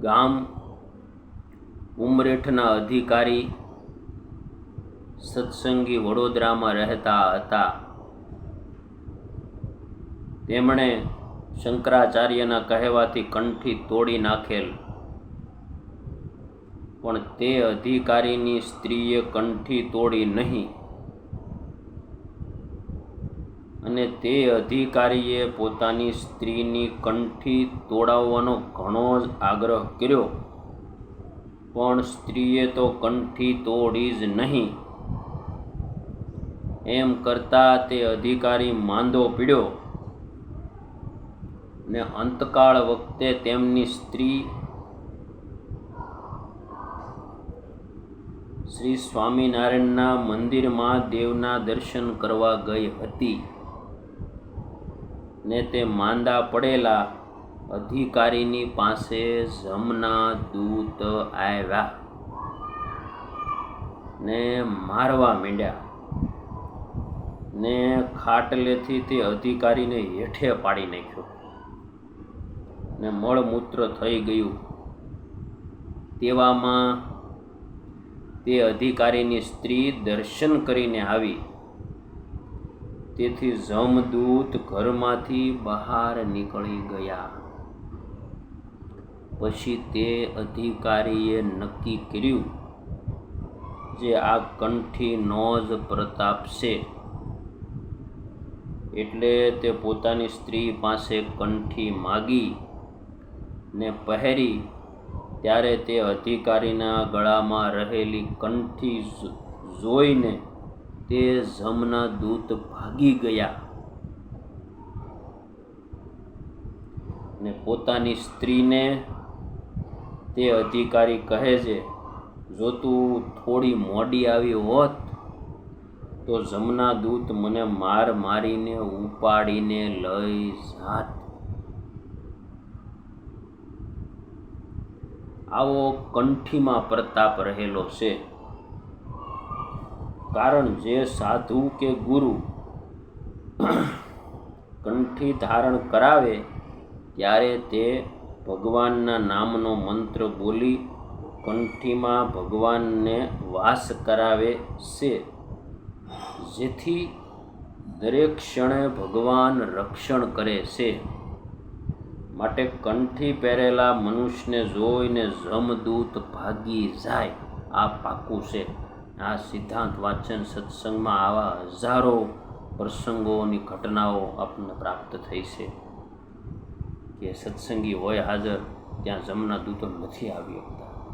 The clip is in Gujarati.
ગામ ઉમરેઠના અધિકારી સત્સંગી વડોદરામાં રહેતા હતા. તેમણે શંકરાચાર્યના કહેવાથી કંઠી તોડી નાખેલ. પણ તે અધિકારીની સ્ત્રીએ કંઠી તોડી નહીં. અને તે અધિકારીએ પોતાની સ્ત્રીની કંઠી તોડાવવાનો ઘણો જ આગ્રહ કર્યો. પણ સ્ત્રીએ તો કંઠી તોડી જ નહીં. એમ કરતા તે અધિકારી માંદો પીડ્યો ને અંતકાળ વખતે તેમની સ્ત્રી શ્રી સ્વામિનારાયણના મંદિરમાં દેવના દર્શન કરવા ગઈ હતી. ને તે માંદા પડેલા અધિકારીની પાસે જમના દૂત આવ્યા ને મારવા માંડ્યા ને ખાટલેથી તે અધિકારીને હેઠે પાડી નાખ્યો ને મળમૂત્ર થઈ ગયું. તેવામાં તે અધિકારીની સ્ત્રી દર્શન કરીને આવી. તેથી જમદૂત ઘરમાંથી બહાર નીકળી ગયા. પછી તે અધિકારીએ નક્કી કર્યું જે આ કંઠીનો જ પ્રતાપ છે. એટલે તે પોતાની સ્ત્રી પાસે કંઠી માગી ને પહેરી ત્યારે તે અધિકારીના ગળામાં રહેલી કંઠી જોઈને તે જમના દૂત ભાગી ગયા ને પોતાની સ્ત્રીને તે અધિકારી કહે છે, જો તું થોડી મોડી આવી હોત, તો જમના દૂત મને માર મારીને ઉપાડીને લઈ જાત. આવો કંઠીમાં પ્રતાપ રહેલો છે. કારણ જે સાધુ કે ગુરુ કંઠી ધારણ કરાવે, ત્યારે તે ભગવાનના નામનો મંત્ર બોલી કંઠીમાં ભગવાનને વાસ કરાવે છે. જેથી દરેક ક્ષણે ભગવાન રક્ષણ કરે છે. માટે કંઠી પહેરેલા મનુષ્યને જોઈને જમદૂત ભાગી જાય. આ પાકું છે. આ સિદ્ધાંત વાંચન સત્સંગમાં આવા હજારો પ્રસંગોની ઘટનાઓ આપણને પ્રાપ્ત થઈ છે. કે સત્સંગી હોય હાજર, ત્યાં જમના દૂતો નથી આવી શકતા